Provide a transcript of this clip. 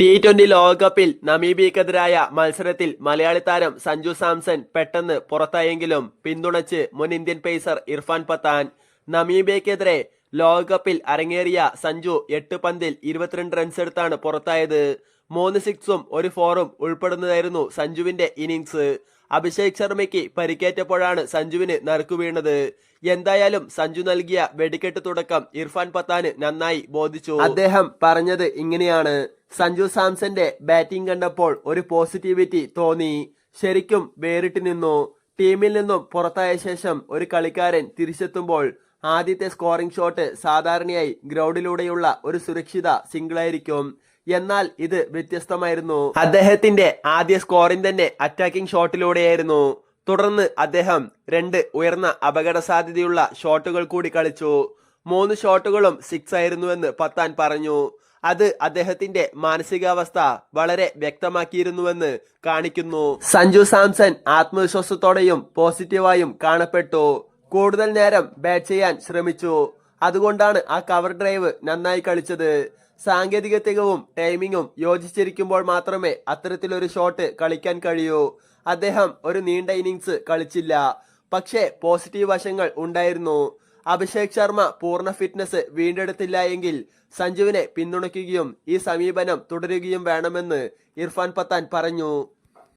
T twenty ലോകകപ്പിൽ നമീബിയക്കെതിരായ മത്സരത്തിൽ മലയാളി താരം സഞ്ജു സാംസൺ പെട്ടെന്ന് പുറത്തായെങ്കിലും പിന്തുണച്ച് മുൻ ഇന്ത്യൻ പേസർ ഇർഫാൻ പത്താൻ. നമീബിയക്കെതിരെ ലോകകപ്പിൽ അരങ്ങേറിയ സഞ്ജു എട്ട് പന്തിൽ ഇരുപത്തിരണ്ട് റൺസ് എടുത്താണ് പുറത്തായത്. മൂന്ന് സിക്സും ഒരു ഫോറും ഉൾപ്പെടുന്നതായിരുന്നു സഞ്ജുവിന്റെ ഇന്നിങ്സ് അഭിഷേക് ശർമ്മയ്ക്ക് പരിക്കേറ്റപ്പോഴാണ് സഞ്ജുവിന് നറുക്കു വീണത്. എന്തായാലും സഞ്ജു നൽകിയ വെടിക്കെട്ട് തുടക്കം ഇർഫാൻ പത്താന് നന്നായി ബോധിച്ചു. അദ്ദേഹം പറഞ്ഞത് ഇങ്ങനെയാണ്. സഞ്ജു സാംസന്റെ ബാറ്റിംഗ് കണ്ടപ്പോൾ ഒരു പോസിറ്റിവിറ്റി തോന്നി. ശരിക്കും വേറിട്ട് നിന്നു. ടീമിൽ നിന്നും പുറത്തായ ശേഷം ഒരു കളിക്കാരൻ തിരിച്ചെത്തുമ്പോൾ ആദ്യത്തെ സ്കോറിംഗ് ഷോട്ട് സാധാരണയായി ഗ്രൗണ്ടിലൂടെയുള്ള ഒരു സുരക്ഷിത സിംഗിളായിരിക്കും എന്നാൽ ഇത് വ്യത്യസ്തമായിരുന്നു. അദ്ദേഹത്തിന്റെ ആദ്യ സ്കോറിംഗ് തന്നെ അറ്റാക്കിംഗ് ഷോട്ടിലൂടെയായിരുന്നു തുടർന്ന് അദ്ദേഹം രണ്ട് ഉയർന്ന അപകട സാധ്യതയുള്ള ഷോട്ടുകൾ കൂടി കളിച്ചു. മൂന്ന് ഷോട്ടുകളും സിക്സ് ആയിരുന്നുവെന്ന് പത്താൻ പറഞ്ഞു. അത് അദ്ദേഹത്തിന്റെ മാനസികാവസ്ഥ വളരെ വ്യക്തമാക്കിയിരുന്നുവെന്ന് കാണിക്കുന്നു. സഞ്ജു സാംസൺ ആത്മവിശ്വാസത്തോടെയും പോസിറ്റീവായും കാണപ്പെട്ടു. കൂടുതൽ നേരം ബാറ്റ് ചെയ്യാൻ ശ്രമിച്ചു. അതുകൊണ്ടാണ് ആ കവർ ഡ്രൈവ് നന്നായി കളിച്ചത്. സാങ്കേതിക തികവും ടൈമിങ്ങും യോജിച്ചിരിക്കുമ്പോൾ മാത്രമേ അത്തരത്തിലൊരു ഷോട്ട് കളിക്കാൻ കഴിയൂ. അദ്ദേഹം ഒരു നീണ്ട ഇന്നിങ്സ് കളിച്ചില്ല. പക്ഷേ പോസിറ്റീവ് വശങ്ങൾ ഉണ്ടായിരുന്നു. അഭിഷേക് ശർമ്മ പൂർണ ഫിറ്റ്നസ് വീണ്ടെടുത്തില്ല എങ്കിൽ സഞ്ജുവിനെ പിന്തുണയ്ക്കുകയും ഈ സമീപനം തുടരുകയും വേണമെന്ന് ഇർഫാൻ പത്താൻ പറഞ്ഞു.